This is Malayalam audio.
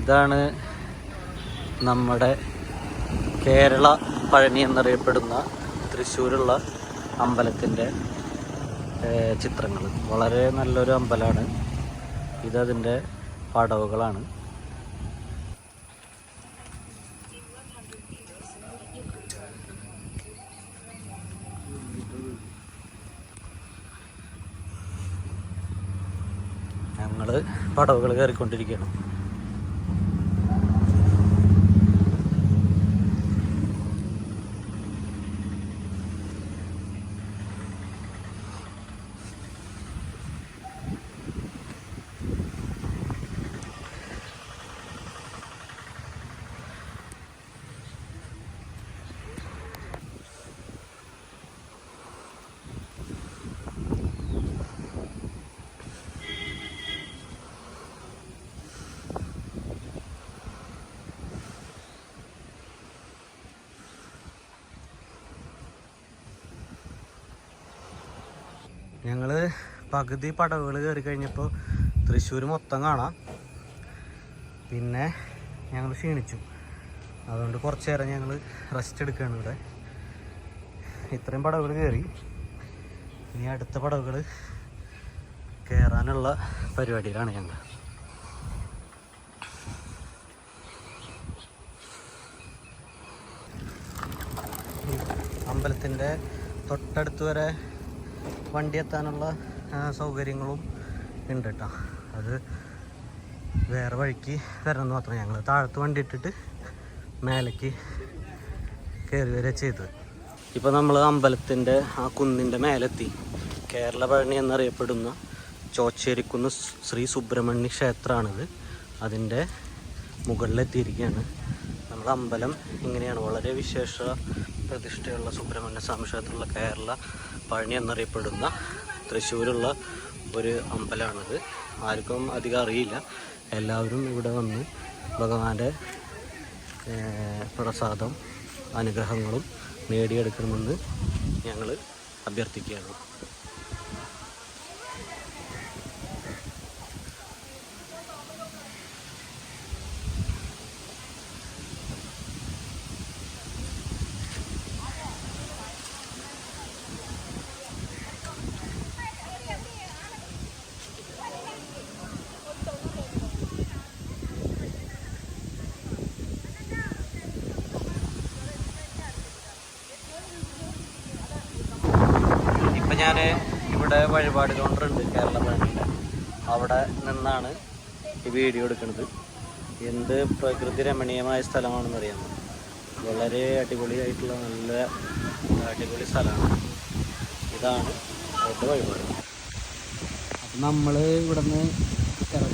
ഇതാണ് നമ്മുടെ കേരള പഴനി എന്നറിയപ്പെടുന്ന തൃശ്ശൂരുള്ള അമ്പലത്തിന്റെ ചിത്രങ്ങൾ വളരെ നല്ലൊരു അമ്പലമാണ് ഇതതിന്റെ പടവുകളാണ്. ഞങ്ങൾ പടവുകൾ കയറിക്കൊണ്ടിരിക്കുകയാണ്. ഞങ്ങൾ പകുതി പടവുകൾ കയറി കഴിഞ്ഞപ്പോൾ തൃശ്ശൂർ മൊത്തം കാണാം. പിന്നെ ഞങ്ങൾ ക്ഷീണിച്ചു. അതുകൊണ്ട് കുറച്ച് നേരം ഞങ്ങൾ റെസ്റ്റ് എടുക്കുകയാണ് ഇവിടെ. ഇത്രയും പടവുകൾ കയറി ഇനി അടുത്ത പടവുകൾ കയറാനുള്ള പരിപാടിയിലാണ് ഞങ്ങൾ അമ്പലത്തിന്റെ തൊട്ടടുത്ത് വരെ വണ്ടി എത്താനുള്ള സൗകര്യങ്ങളും ഉണ്ട് കേട്ടോ അത് വേറെ വഴിക്ക് വരണമെന്ന് മാത്രമേ ഞങ്ങൾ താഴത്ത് വണ്ടി ഇട്ടിട്ട് മേലേക്ക് കയറി വരെ ചെയ്തത്. ഇപ്പോൾ നമ്മൾ അമ്പലത്തിന്റെ ആ കുന്നിന്റെ മേലെത്തി. കേരള പഴനി എന്നറിയപ്പെടുന്ന ചോച്ചേരിക്കുന്ന് ശ്രീ സുബ്രഹ്മണ്യ ക്ഷേത്രമാണിത്. അതിന്റെ മുകളിലെത്തിയിരിക്കുകയാണ്. നമ്മൾ അമ്പലം ഇങ്ങനെയാണ്. വളരെ വിശേഷ പ്രതിഷ്ഠയുള്ള സുബ്രഹ്മണ്യ സ്വാമി ക്ഷേത്രമുള്ള കേരള പഴനി എന്നറിയപ്പെടുന്ന തൃശ്ശൂരുള്ള ഒരു അമ്പലമാണിത്. ആർക്കും അധികം അറിയില്ല. എല്ലാവരും ഇവിടെ വന്ന് ഭഗവാന്റെ പ്രസാദം അനുഗ്രഹങ്ങളും നേടിയെടുക്കണമെന്ന് ഞങ്ങൾ അഭ്യർത്ഥിക്കുകയാണ്. ഞാൻ ഇവിടെ വഴിപാട് കൗണ്ടറുണ്ട് കേരള ബാങ്കിന്റെ അവിടെ നിന്നാണ് ഈ വീഡിയോ എടുക്കുന്നത്. എന്ത് പ്രകൃതി രമണീയമായ സ്ഥലമാണെന്ന് അറിയാമോ? വളരെ അടിപൊളിയായിട്ടുള്ള നല്ല അടിപൊളി സ്ഥലമാണ്. ഇതാണ് അവിടുത്തെ വഴിപാട്. അപ്പം നമ്മൾ ഇവിടുന്ന് ഇതാണ്